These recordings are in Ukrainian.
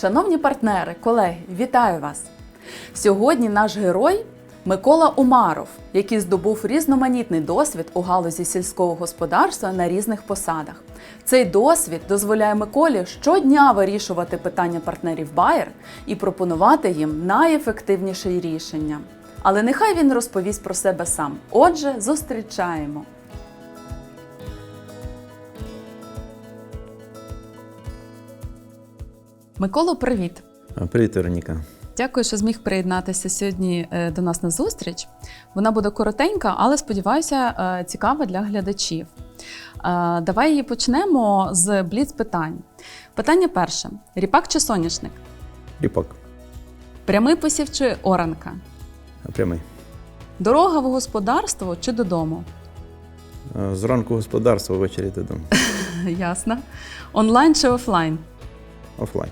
Шановні партнери, колеги, вітаю вас! Сьогодні наш герой Микола Умаров, який здобув різноманітний досвід у галузі сільського господарства на різних посадах. Цей досвід дозволяє Миколі щодня вирішувати питання партнерів Bayer і пропонувати їм найефективніші рішення. Але нехай він розповість про себе сам. Отже, зустрічаємо. Миколо, привіт! Привіт, Вероніка. Дякую, що зміг приєднатися сьогодні е, до нас на зустріч. Вона буде коротенька, але сподіваюся, е, цікава для глядачів. Е, Давай її почнемо з бліц питань. Питання перше: ріпак чи соняшник? Ріпак. Прямий посів чи оранка? Прямий. Дорога в господарство чи додому? Зранку господарство, ввечері додому. Ясно. Онлайн чи офлайн? Офлайн.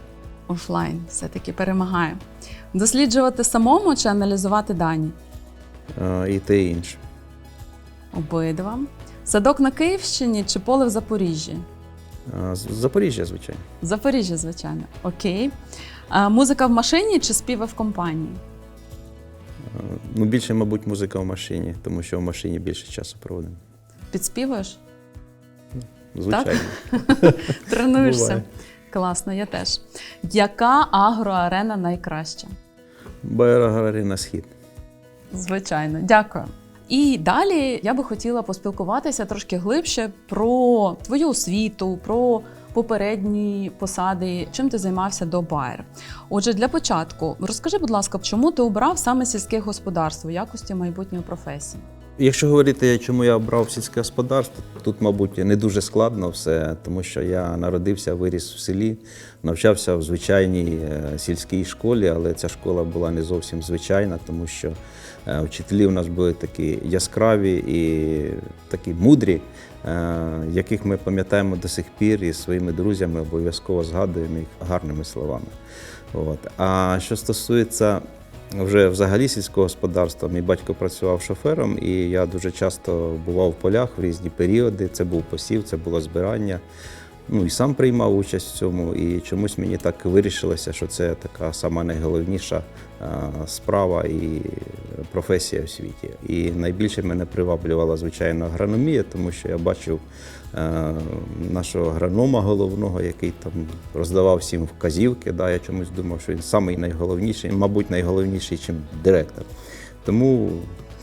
Офлайн все-таки перемагає. Досліджувати самому чи аналізувати дані? І те і інше. Обидва. Садок на Київщині чи поле в Запоріжжі? Запоріжжя, звичайно. Запоріжжя, звичайно. Окей. А, музика в машині чи співи в компанії? Ну, більше, мабуть, музика в машині, тому що в машині більше часу проводимо. Підспівуєш? Звичайно. Тренуєшся? Класно, я теж. Яка агроарена найкраща? Байрагари на схід. Звичайно, дякую. І далі я би хотіла поспілкуватися трошки глибше про твою освіту, про попередні посади, чим ти займався до Bayer. Отже, для початку розкажи, будь ласка, чому ти обрав саме сільське господарство в якості майбутньої професії? Якщо говорити, чому я обрав сільське господарство, тут, мабуть, не дуже складно все, тому що я народився, виріс в селі, навчався в звичайній е, сільській школі, але ця школа була не зовсім звичайна, тому що е, вчителі у нас були такі яскраві і такі мудрі, е, яких ми пам'ятаємо до сих пір і своїми друзями обов'язково згадуємо їх гарними словами. От. А що стосується вже взагалі сільського господарства. Мій батько працював шофером, і я дуже часто бував в полях в різні періоди. Це був посів, це було збирання. Ну і сам приймав участь в цьому. І чомусь мені так вирішилося, що це така сама найголовніша справа і професія в світі. І найбільше мене приваблювала, звичайно, агрономія, тому що я бачив е, нашого агронома головного, який там роздавав всім вказівки. Да, я чомусь думав, що він самий найголовніший, мабуть, найголовніший, чим директор. Тому,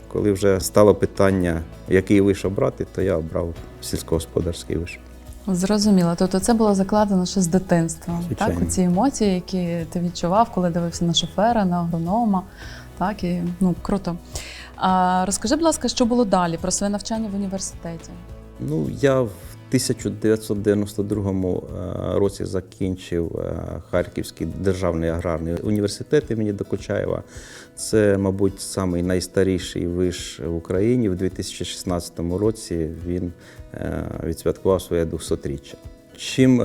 коли вже стало питання, який виш обрати, то я обрав сільськогосподарський виш. Зрозуміло. Тобто це було закладено ще з дитинства. Звичайно. Так, ці емоції, які ти відчував, коли дивився на шофера, на агронома. Так, і ну круто. А, розкажи, будь ласка, що було далі про своє навчання в університеті? Ну, я в 1992 е, році закінчив е, Харківський державний аграрний університет імені Докучаєва. Це, мабуть, самий найстаріший виш в Україні. В 2016 році він е, відсвяткував своє 200-річчя. Чим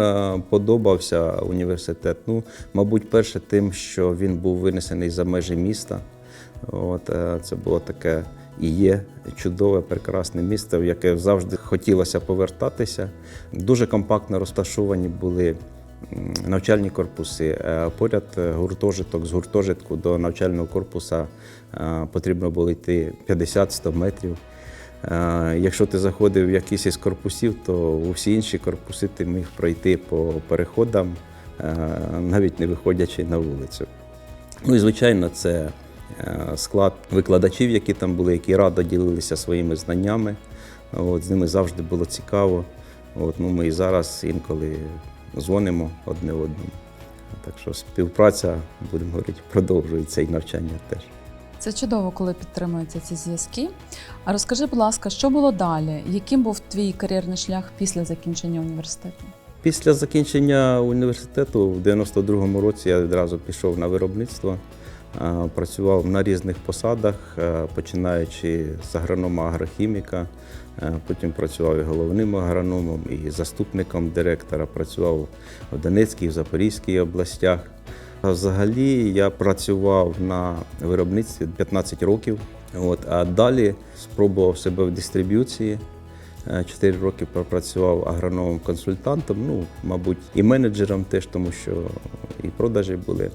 подобався університет? Ну, мабуть, перше, тим, що він був винесений за межі міста. От, це було таке і є чудове, прекрасне місто, в яке завжди хотілося повертатися. Дуже компактно розташовані були навчальні корпуси. Е, Поряд е, гуртожиток з гуртожитку до навчального корпусу е, потрібно було йти 50-100 метрів. Якщо ти заходив в якийсь із корпусів, то у всі інші корпуси ти міг пройти по переходам, навіть не виходячи на вулицю. Ну і звичайно, це склад викладачів, які там були, які радо ділилися своїми знаннями. От, з ними завжди було цікаво. От, ну, ми і зараз інколи дзвонимо одне одному. Так що співпраця, будемо говорити, продовжується і навчання теж. Це чудово, коли підтримуються ці зв'язки. А розкажи, будь ласка, що було далі? Яким був твій кар'єрний шлях після закінчення університету? Після закінчення університету в 92-му році я відразу пішов на виробництво. Е, Працював на різних посадах, е, починаючи з агронома агрохіміка, е, потім працював і головним агрономом, і заступником директора. Працював в Донецькій, в Запорізькій областях. Взагалі я працював на виробництві 15 років. От, а далі спробував себе в дистриб'юції. Чотири роки пропрацював агрономом консультантом, ну, мабуть, і менеджером теж, тому що і продажі були.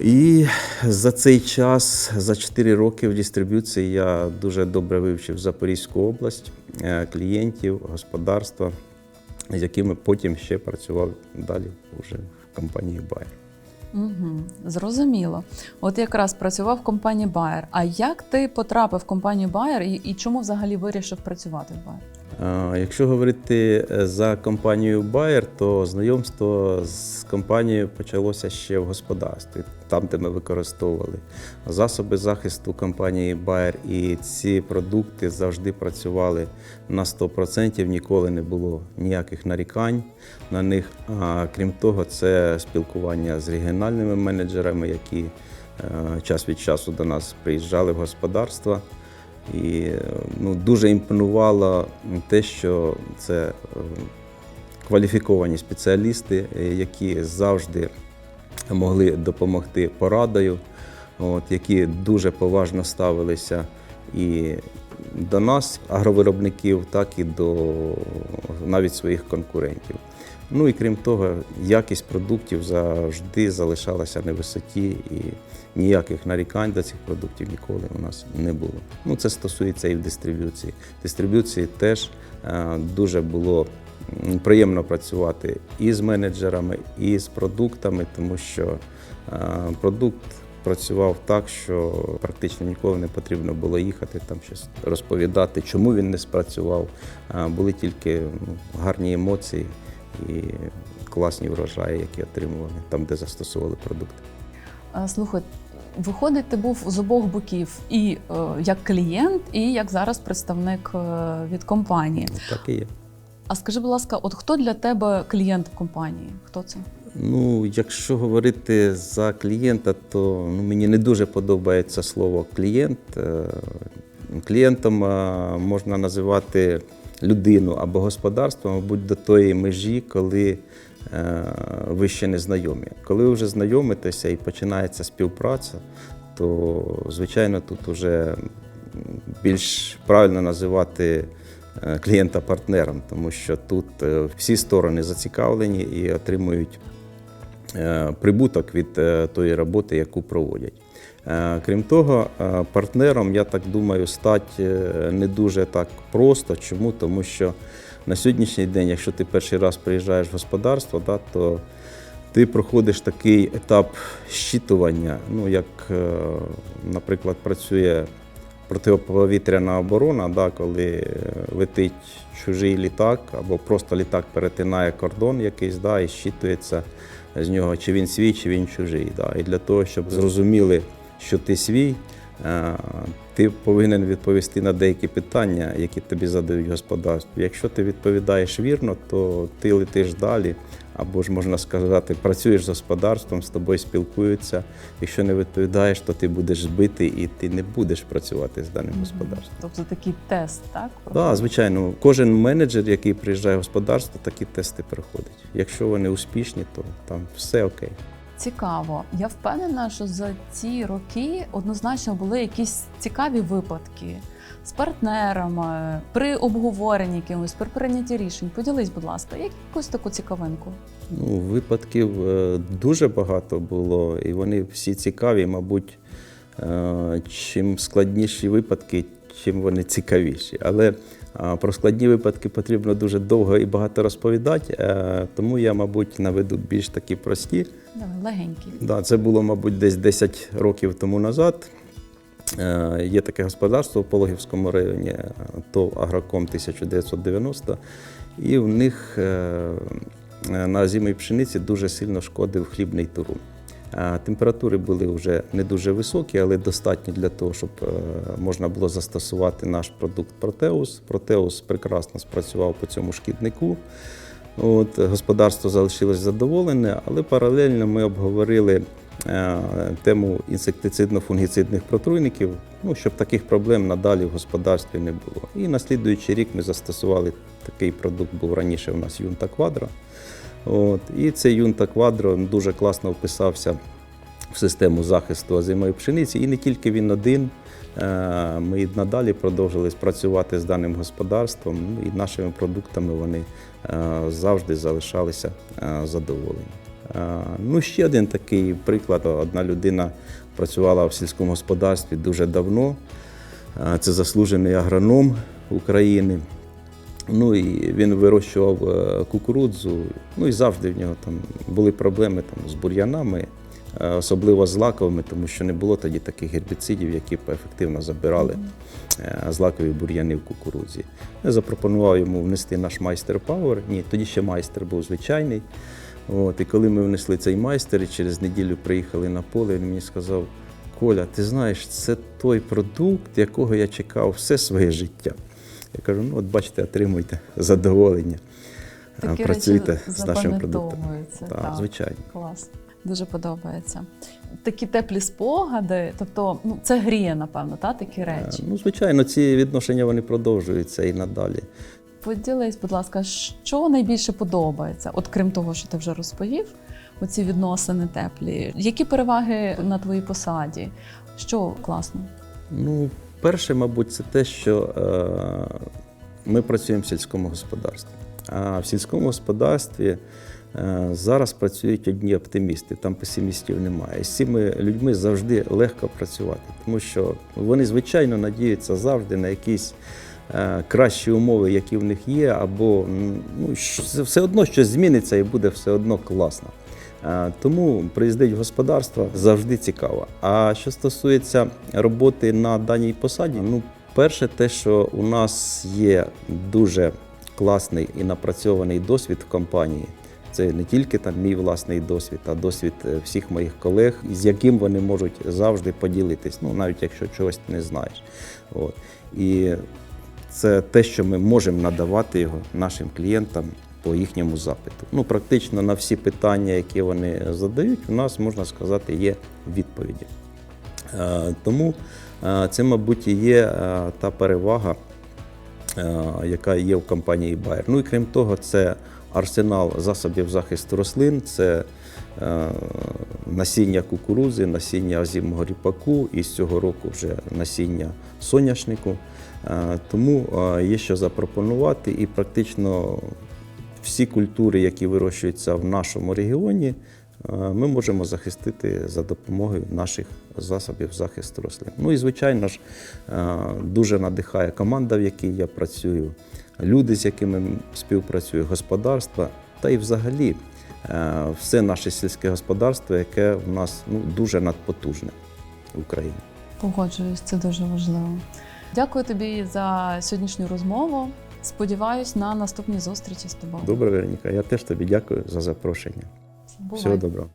І за цей час, за 4 роки в дистриб'юції, я дуже добре вивчив Запорізьку область, е, клієнтів, господарства, з якими потім ще працював далі вже в компанії Bayer. Угу, зрозуміло. От якраз працював в компанії Bayer. А як ти потрапив в компанію Bayer і, і чому взагалі вирішив працювати в Bayer? Якщо говорити е, за компанією Bayer, то знайомство з компанією почалося ще в господарстві, там, де ми використовували засоби захисту компанії Bayer, і ці продукти завжди працювали на 100%, ніколи не було ніяких нарікань на них. А крім того, це спілкування з регіональними менеджерами, які е, час від часу до нас приїжджали в господарства. І ну, дуже імпонувало те, що це е, кваліфіковані спеціалісти, е, які завжди могли допомогти порадою, от, які дуже поважно ставилися і до нас, агровиробників, так і до навіть своїх конкурентів. Ну і крім того, якість продуктів завжди залишалася на висоті, і ніяких нарікань до цих продуктів ніколи у нас не було. Ну це стосується і в дистриб'юції. В дистриб'юції теж е, дуже було приємно працювати і з менеджерами, і з продуктами, тому що е, продукт працював так, що практично ніколи не потрібно було їхати там щось розповідати, чому він не спрацював. Е, Були тільки ну, гарні емоції і класні врожаї, які отримували там, де застосовували продукти. Слухай, виходить, ти був з обох боків і е, як клієнт, і як зараз представник е, від компанії. Ну, Так і є. А скажи, будь ласка, от хто для тебе клієнт в компанії? Хто це? Ну, якщо говорити за клієнта, то ну, мені не дуже подобається слово клієнт. Е, Клієнтом е, можна називати людину або господарство, мабуть, до тої межі, коли е, ви ще не знайомі. Коли ви вже знайомитеся і починається співпраця, то звичайно тут вже більш правильно називати е, клієнта партнером, тому що тут е, всі сторони зацікавлені і отримують прибуток від тої роботи, яку проводять. Е, Крім того, е, партнером, я так думаю, стати е, не дуже так просто. Чому? Тому що на сьогоднішній день, якщо ти перший раз приїжджаєш в господарство, да, то ти проходиш такий етап щитування, ну як, наприклад, працює протиповітряна оборона, да, коли летить чужий літак або просто літак перетинає кордон якийсь, да, і щитується з нього, чи він свій, чи він чужий. Да. І для того, щоб зрозуміли, що ти свій, е, ти повинен відповісти на деякі питання, які тобі задають господарстві. Якщо ти відповідаєш вірно, то ти летиш далі, або ж можна сказати, працюєш з господарством, з тобою спілкуються. Якщо не відповідаєш, то ти будеш збитий і ти не будеш працювати з даним господарством. Тобто такий тест, так? Так, звичайно, кожен менеджер, який приїжджає в господарство, такі тести проходить. Якщо вони успішні, то там все окей. Цікаво. Я впевнена, що за ці роки однозначно були якісь цікаві випадки з партнерами, при обговоренні якимось, при прийнятті рішень. Поділись, будь ласка, якусь таку цікавинку. Ну, випадків е, дуже багато було, і вони всі цікаві. Мабуть, е, чим складніші випадки, чим вони цікавіші. Але про складні випадки потрібно дуже довго і багато розповідати, е, тому я, мабуть, наведу більш такі прості. Давай, легенькі. Да, це було, мабуть, десь 10 років тому назад. Е, Є таке господарство в Пологівському районі, е, ТОВ Агроком 1990, і в них на озимій пшениці дуже сильно шкодив хлібний турун. Температури були вже не дуже високі, але достатні для того, щоб е, можна було застосувати наш продукт Протеус. Протеус прекрасно спрацював по цьому шкіднику. От, господарство залишилось задоволене, але паралельно ми обговорили е, тему інсектицидно-фунгіцидних протруйників, ну, щоб таких проблем надалі в господарстві не було. І на слідуючий рік ми застосували такий продукт, був раніше у нас Юнта Квадро. От, і цей Юнта Квадро дуже класно вписався в систему захисту озимої пшениці. І не тільки він один. е, ми надалі продовжили працювати з даним господарством, ну, і нашими продуктами вони е, завжди залишалися е, задоволені. Ну, ще один такий приклад. Одна людина працювала в сільському господарстві дуже давно. Це заслужений агроном України. Ну і він вирощував е, кукурудзу. Ну і завжди в нього там були проблеми там, з бур'янами, е, особливо з лаковими, тому що не було тоді таких гербіцидів, які б ефективно забирали е, злакові бур'яни в кукурудзі. Я запропонував йому внести наш майстер Power. Ні, тоді ще майстер був звичайний. От, і коли ми внесли цей майстер, і через неділю приїхали на поле, він мені сказав: Коля, ти знаєш, це той продукт, якого я чекав все своє життя. Я кажу, ну от бачите, отримуйте задоволення. Такі Працюйте речі з продуктами. запам'ятовуються. Так, так. звичайно. Клас. Дуже подобається. Такі теплі спогади, тобто, ну це гріє, напевно, та такі речі. Е, Ну, звичайно, ці відношення вони продовжуються і надалі. Поділись, будь ласка, що найбільше подобається, от крім того, що ти вже розповів, оці відносини теплі. Які переваги на твоїй посаді? Що класно? Ну, перше, мабуть, це те, що е, ми працюємо в сільському господарстві. А в сільському господарстві е, зараз працюють одні оптимісти, там песимістів немає. З цими людьми завжди легко працювати, тому що вони, звичайно, надіються завжди на якісь. е, Кращі умови, які в них є, або ну, все одно щось зміниться і буде все одно класно. Тому приїздить в господарство завжди цікаво. А що стосується роботи на даній посаді, ну, перше, те, що у нас є дуже класний і напрацьований досвід в компанії. Це не тільки там мій власний досвід, а досвід е, всіх моїх колег, з яким вони можуть завжди поділитись, ну навіть якщо чогось не знаєш. От. І це те, що ми можемо надавати його нашим клієнтам по їхньому запиту. Ну, практично на всі питання, які вони задають, у нас можна сказати, є відповіді. Е, Тому е, це, мабуть, і є е, та перевага, яка є в компанії Bayer. Ну і крім того, це арсенал засобів захисту рослин, це насіння кукурудзи, насіння озимого ріпаку і з цього року вже насіння соняшнику. Тому є що запропонувати, і практично всі культури, які вирощуються в нашому регіоні, е, ми можемо захистити за допомогою наших засобів захисту рослин. Ну і звичайно ж, е, дуже надихає команда, в якій я працюю, люди, з якими співпрацюю, господарства, та й взагалі е, все наше сільське господарство, яке в нас ну, дуже надпотужне в Україні. Погоджуюсь, це дуже важливо. Дякую тобі за сьогоднішню розмову. Сподіваюсь на наступні зустрічі з тобою. Добре, Вероніка, я теж тобі дякую за запрошення. Бувай. Всього доброго.